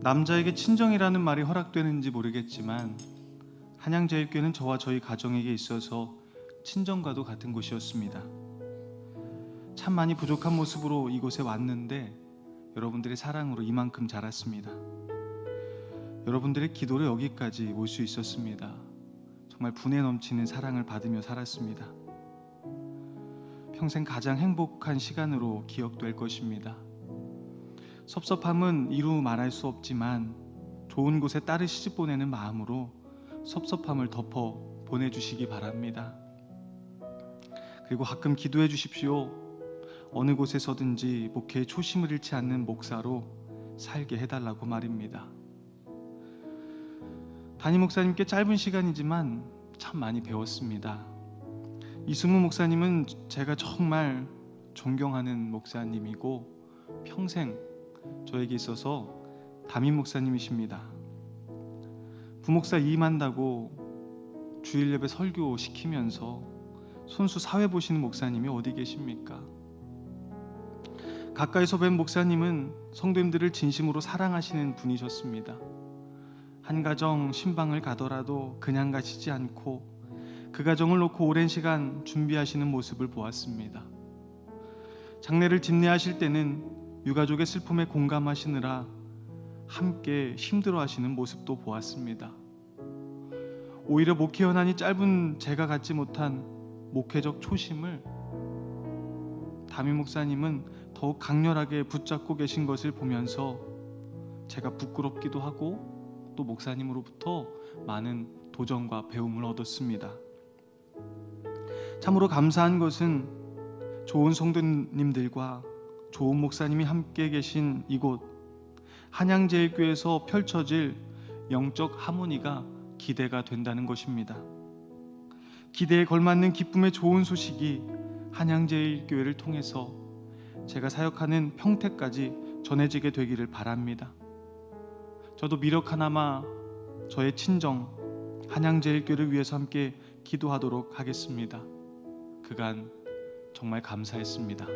남자에게 친정이라는 말이 허락되는지 모르겠지만 한양제일교회는 저와 저희 가정에게 있어서 친정과도 같은 곳이었습니다. 참 많이 부족한 모습으로 이곳에 왔는데 여러분들의 사랑으로 이만큼 자랐습니다. 여러분들의 기도로 여기까지 올 수 있었습니다. 정말 분에 넘치는 사랑을 받으며 살았습니다. 평생 가장 행복한 시간으로 기억될 것입니다. 섭섭함은 이루 말할 수 없지만 좋은 곳에 딸을 시집 보내는 마음으로 섭섭함을 덮어 보내주시기 바랍니다. 그리고 가끔 기도해 주십시오. 어느 곳에서든지 목회에 초심을 잃지 않는 목사로 살게 해달라고 말입니다. 담임 목사님께 짧은 시간이지만 참 많이 배웠습니다. 이승우 목사님은 제가 정말 존경하는 목사님이고 평생 저에게 있어서 담임 목사님이십니다. 부목사 이임한다고 주일 예배 설교 시키면서 손수 사회 보시는 목사님이 어디 계십니까? 가까이서 뵌 목사님은 성도님들을 진심으로 사랑하시는 분이셨습니다. 한 가정 신방을 가더라도 그냥 가시지 않고 그 가정을 놓고 오랜 시간 준비하시는 모습을 보았습니다. 장례를 집례하실 때는 유가족의 슬픔에 공감하시느라 함께 힘들어하시는 모습도 보았습니다. 오히려 목회 연한이 짧은 제가 갖지 못한 목회적 초심을 담임 목사님은 더욱 강렬하게 붙잡고 계신 것을 보면서 제가 부끄럽기도 하고 또 목사님으로부터 많은 도전과 배움을 얻었습니다. 참으로 감사한 것은 좋은 성도님들과 좋은 목사님이 함께 계신 이곳 한양제일교회에서 펼쳐질 영적 하모니가 기대가 된다는 것입니다. 기대에 걸맞는 기쁨의 좋은 소식이 한양제일교회를 통해서 제가 사역하는 평택까지 전해지게 되기를 바랍니다. 저도 미력 하나마 저의 친정 한양제일교회를 위해서 함께 기도하도록 하겠습니다. 그간 정말 감사했습니다.